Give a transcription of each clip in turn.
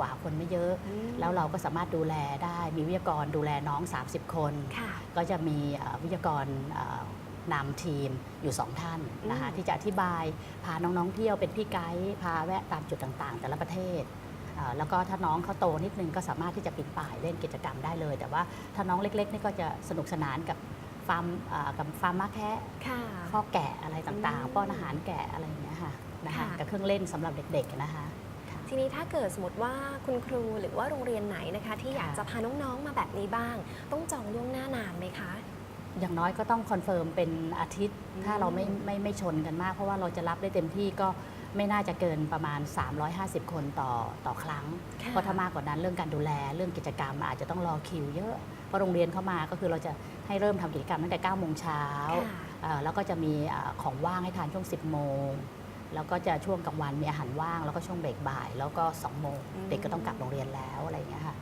กว่าคนไม่เยอะอืมแล้วเราก็สามารถดูแลได้มีวิทยากรดูแลน้อง 30 คนค่ะก็จะมีเอ่อวิทยากรเอ่อนำทีมอยู่สองท่านนะคะอืมที่จะอธิบายพาน้องๆเที่ยวเป็นพี่ไกด์พาแวะตามจุดต่างๆ แต่ละประเทศเอ่อแล้วก็ถ้าน้องเขาโตนิดนึงก็สามารถที่จะปีนป่ายเล่นกิจกรรมได้เลย แต่ว่าถ้าน้องเล็กๆนี่ก็จะสนุกสนานกับฟาร์มเอ่อกับฟาร์มม้าแคะค่ะข้อแกะอะไรต่างอืมๆป้อนอาหารแกะอะไรอย่างเงี้ยค่ะนะคะค่ะกับเครื่องเล่นสำหรับเด็กๆนะคะค่ะ ทีนี้ถ้าเกิดสมมติว่าคุณครูหรือว่าโรงเรียนไหนนะคะ ที่อยากค่ะจะพาน้องๆมาแบบนี้บ้าง ต้องจองล่วงหน้านานไหมคะ อย่างน้อยก็ต้องคอนเฟิร์มเป็นอาทิตย์อืมถ้าเราไม่ไม่ไม่ชนกันมาก เพราะว่าเราจะรับได้เต็มที่ก็ไม่น่าจะเกินประมาณ 350 คนต่อต่อครั้งค่ะเพราะถ้ามากกว่านั้นเรื่องการดูแลเรื่องกิจกรรมอาจจะต้องรอคิวเยอะเพราะโรงเรียนเข้ามาก็คือเราจะให้เริ่มทำกิจกรรมตั้งแต่9โมงเช้าค่ะเอ่อแล้วก็จะมีเอ่อของว่างให้ทานช่วง 10 โมง แล้วก็จะช่วงกลางวันมีอาหารว่าง แล้วก็ช่วงเบรกบ่าย แล้วก็2โมงอืมเด็กก็ต้องกลับโรงเรียนแล้วอะไรอย่างเงี้ยค่ะ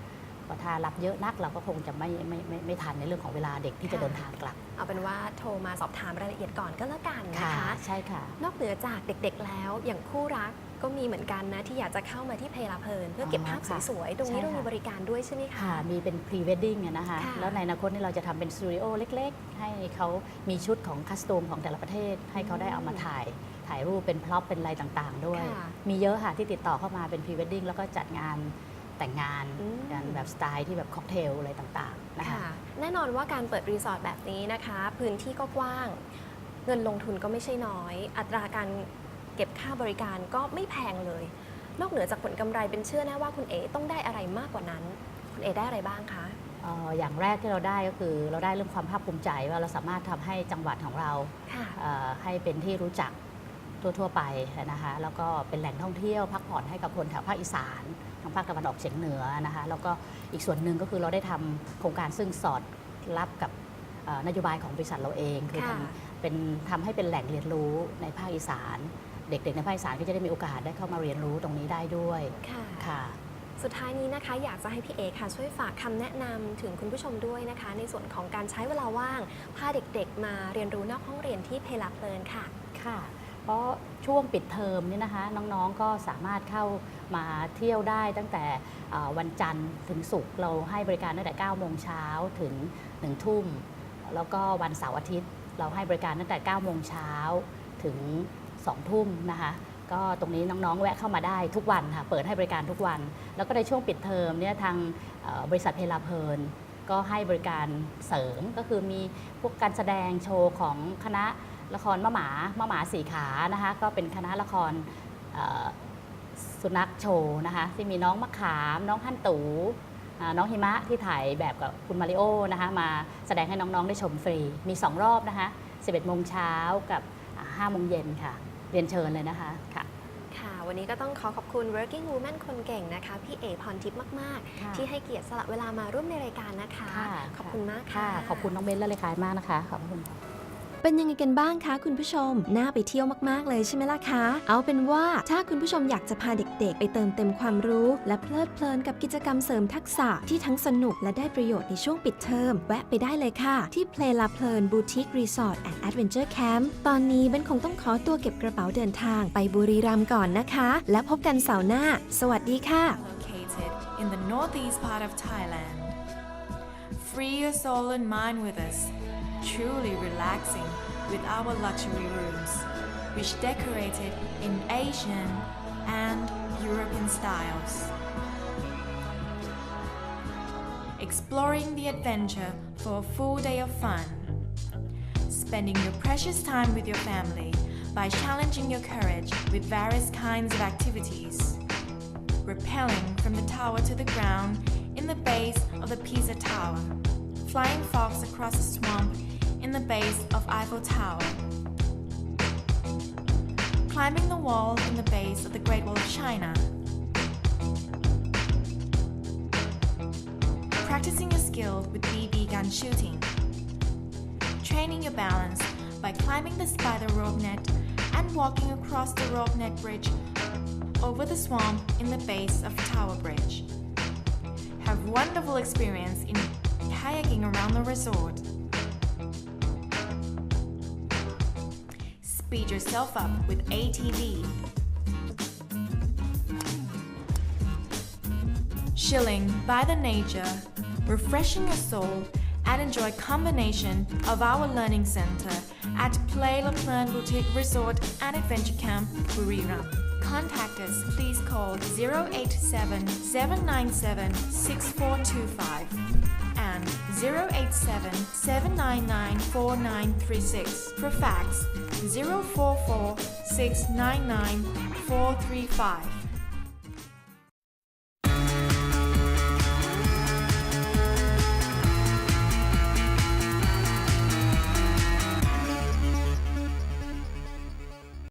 เพราะถ้ารับเยอะนักเราก็คงจะไม่ไม่ไม่ไม่ทันในเรื่องของเวลาเด็กที่จะเดินทางกลับ เอาเป็นว่าโทรมาสอบถามรายละเอียดก่อนก็แล้วกันนะค่ะคะใช่ค่ะ นอกเหนือจากเด็กๆแล้วอย่างคู่รัก ก็มีเหมือนกันนะที่อยากจะเข้ามาที่เพลาเพลิน เพื่อเก็บภาพอ๋อค่ะสวยๆ ตรงนี้ใช่เรามีค่ะบริการด้วยใช่ไหมคะ ค่ะ มีเป็น pre wedding อะนะคะค่ะแล้วในอนาคตนี่เราจะทำเป็นสตูดิโอเล็กๆ ให้เขามีชุดของคัสตูมของแต่ละประเทศ ให้เขาได้เอามาถ่าย ถ่ายรูปเป็นพร็อพเป็นอะไรต่างๆ ด้วย ค่ะมีเยอะค่ะที่ติดต่อเข้ามาเป็น pre wedding แล้วก็จัดงานแต่งงานอืม กันแบบสไตล์ที่แบบค็อกเทลอะไรต่างๆนะคะ ค่ะแน่นอนว่าการเปิดรีสอร์ทแบบนี้นะคะ พื้นที่ก็กว้าง เงินลงทุนก็ไม่ใช่น้อย อัตราการ เก็บค่าบริการก็ไม่แพงเลย นอกเหนือจากผลกำไรเป็นเชื่อแน่ว่าคุณเอต้องได้อะไรมากกว่านั้น คุณเอได้อะไรบ้างคะเอ่ออย่างแรกที่เราได้ก็คือเราได้เรื่องความภาคภูมิใจว่าเราสามารถทำให้จังหวัดของเราค่ะเอ่อให้เป็นที่รู้จักทั่ว ๆ ไปนะคะแล้วก็เป็นแหล่งท่องเที่ยวพักผ่อนให้กับคนแถวภาคอีสานทางภาคตะวันออกเฉียงเหนือนะคะแล้วก็อีกส่วนหนึ่งก็คือเราได้ทำโครงการซึ่งสอดรับกับเอ่อนโยบายของบริษัทเราเองคือทค่ะำเป็นทำให้เป็นแหล่งเรียนรู้ในภาคอีสาน เด็กๆ ในภาคอีสานก็จะได้มีโอกาสได้เข้ามาเรียนรู้ตรงนี้ได้ด้วยค่ะ ค่ะ สุดท้ายนี้นะคะ อยากจะให้พี่เอค่ะ ช่วยฝากคำแนะนำถึงคุณผู้ชมด้วยนะคะ ในส่วนของการใช้เวลาว่าง พาเด็กๆ มาเรียนรู้นอกห้องเรียนที่เพลาเพลินค่ะ ค่ะ เพราะช่วงปิดเทอมเนี่ยนะคะน้องๆก็สามารถเข้ามาเที่ยวได้ตั้งแต่เอ่อวันจันทร์ถึงศุกร์เราให้บริการตั้งแต่9โมงเช้าถึง1ทุ่ม แล้วก็วันเสาร์อาทิตย์ เราให้บริการตั้งแต่9โมงเช้าถึง 2 ทุ่มนะคะก็ตรงนี้น้องๆ แวะเข้ามาได้ทุกวันค่ะ เปิดให้บริการทุกวัน แล้วก็ในช่วงปิดเทอมเนี่ยทางบริษัทเพลาเพลิน ก็ให้บริการเสริมก็คือมีพวกการแสดงโชว์ของคณะละครมะหมามะหมาสีขานะคะก็เป็นคณะละครสุนัขโชว์นะคะที่มีน้องมะขาม น้องฮั่นตูน้องหิมะที่ถ่ายแบบกับคุณมาริโอนะคะมาแสดงให้น้องๆ ได้ชมฟรี มี 2 รอบนะคะ 11 โมงเช้ากับอ่า5โมงเย็นค่ะ เรียนเชิญเลยนะคะค่ะค่ะ วันนี้ก็ต้องขอขอบคุณ working woman คนเก่งนะคะ พี่เอพรทิพย์มากค่ะๆที่ให้เกียรติสละเวลามาร่วมในรายการนะคะค่ะขอบคุณมากค่ะค่ะ ขอบคุณน้องเบนและเลขายมากนะคะ ขอบคุณ เป็นยังไงกันบ้างคะคุณผู้ชม น่าไปเที่ยวมากๆเลยใช่ไหมล่ะคะ เอาเป็นว่าถ้าคุณผู้ชมอยากจะพาเด็กๆ ไปเติมเต็มความรู้ และเพลิดเพลินกับกิจกรรมเสริมทักษะที่ทั้งสนุกและได้ประโยชน์ในช่วงปิดเทอม แวะไปได้เลยค่ะ ที่เพลลาเพลินบูติกรีสอร์ทแอนด์แอดเวนเจอร์แคมป์ตอนนี้เบนคงต้องขอตัวเก็บกระเป๋าเดินทางไปบุรีรัมย์ก่อนนะคะ และพบกันเสาร์หน้า สวัสดีค่ะ located in the northeast part of Thailand. Free your soul and mind with us, truly relaxing with our luxury rooms, which decorated in Asian and European styles. Exploring the adventure for a full day of fun. Spending your precious time with your family by challenging your courage with various kinds of activities rappelling from the tower to the ground in the base of the Pisa Tower, flying fox across a swamp in the base of Eiffel Tower, climbing the wall in the base of the Great Wall of China, practicing your skill with BB gun shooting, training your balance by climbing the spider rope net and walking across the rope net bridge over the swamp in the base of Tower Bridge. Have wonderful experience in kayaking around the resort. Speed yourself up with ATV. chilling by the nature, refreshing your soul, and enjoy a combination of our learning center at Play La Plan Boutique Resort and Adventure Camp, Buriram. Contact us, please call 087 797 6425 and 087 799 4936 for fax 044 699 435.